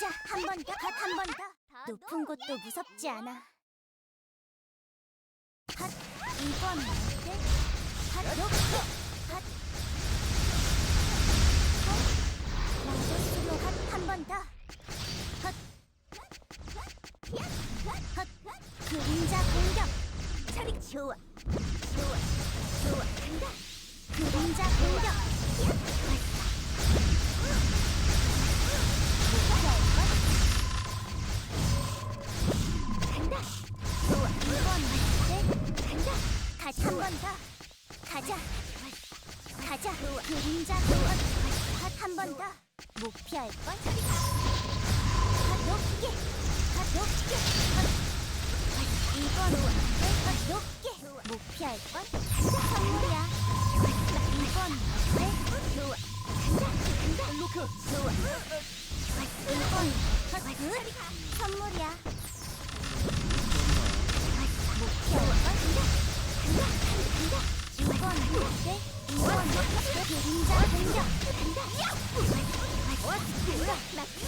한 번 더, 핫한 번 더. 높은 곳도 무섭지 않아. 핫, 이번 어때? 핫, 높게, 핫. 핫, 마저스로 핫 한 번 더. 핫, 핫, 그림자 공격. 차리 좋아, 좋아, 좋아. 간다. 가자. 한번 더. 가자. 가자. 그림자 공격. 핫한 번 더. 못 피할 걸. 핫 높게. 핫 높게. 어때? 핫 높게. 못 피할 걸. 선물이야. 어때? 좋아. 로크 좋아. 헛 선물이야. 그림자 공격. 간다.